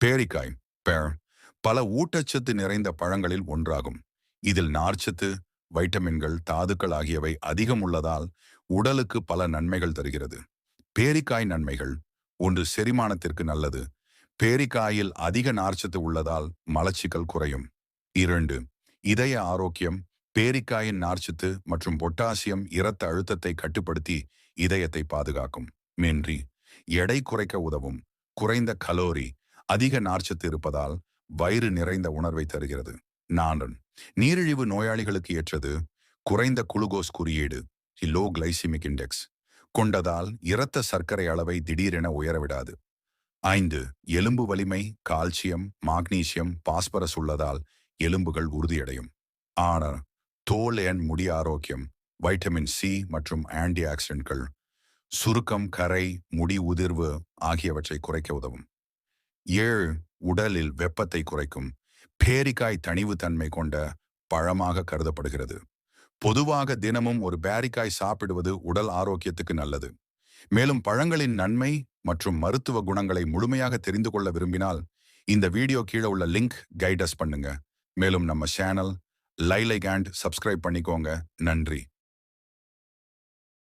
பேரிக்காய் பேர் பல ஊட்டச்சத்து நிறைந்த பழங்களில் ஒன்றாகும். இதில் நார்ச்சத்து வைட்டமின்கள் தாதுக்கள் ஆகியவை அதிகம் உள்ளதால் உடலுக்கு பல நன்மைகள் தருகிறது. பேரிக்காய் நன்மைகள். ஒன்று செரிமானத்திற்கு நல்லது. பேரிக்காயில் அதிக நார்ச்சத்து உள்ளதால் மலச்சிக்கல் குறையும். இரண்டு இதய ஆரோக்கியம். பேரிக்காயின் நார்ச்சத்து மற்றும் பொட்டாசியம் இரத்த அழுத்தத்தை கட்டுப்படுத்தி இதயத்தை பாதுகாக்கும். மின்றி எடை குறைக்க உதவும். குறைந்த கலோரி. அதிக நார்ச்சத்து இருப்பதால் வயிறு நிறைந்த உணர்வை தருகிறது. நான்கு நீரிழிவு நோயாளிகளுக்கு ஏற்றது குறைந்த குளுகோஸ் குறியீடு லோ கிளைசிமிக் இண்டெக்ஸ் கொண்டதால் இரத்த சர்க்கரை அளவை திடீரென உயரவிடாது. ஐந்து எலும்பு வலிமை கால்சியம் மாக்னீசியம் பாஸ்பரஸ் உள்ளதால் எலும்புகள் உறுதியடையும். ஆனால் தோல் எண் முடி ஆரோக்கியம் வைட்டமின் சி மற்றும் ஆன்டி ஆக்சிடென்ட்கள் சுருக்கம் கரை முடி உதிர்வு ஆகியவற்றை குறைக்க உதவும். ஏழு உடலில் வெப்பத்தை குறைக்கும் பேரிக்காய் தணிவு தன்மை கொண்ட பழமாக கருதப்படுகிறது. பொதுவாக தினமும் ஒரு பேரிக்காய் சாப்பிடுவது உடல் ஆரோக்கியத்துக்கு நல்லது. மேலும் பழங்களின் நன்மை மற்றும் மருத்துவ குணங்களை முழுமையாக தெரிந்து கொள்ள விரும்பினால் இந்த வீடியோ கீழே உள்ள லிங்க் கைடஸ் பண்ணுங்க. மேலும் நம்ம சேனல் லைலைக் அண்ட் சப்ஸ்கிரைப் பண்ணிக்கோங்க. நன்றி.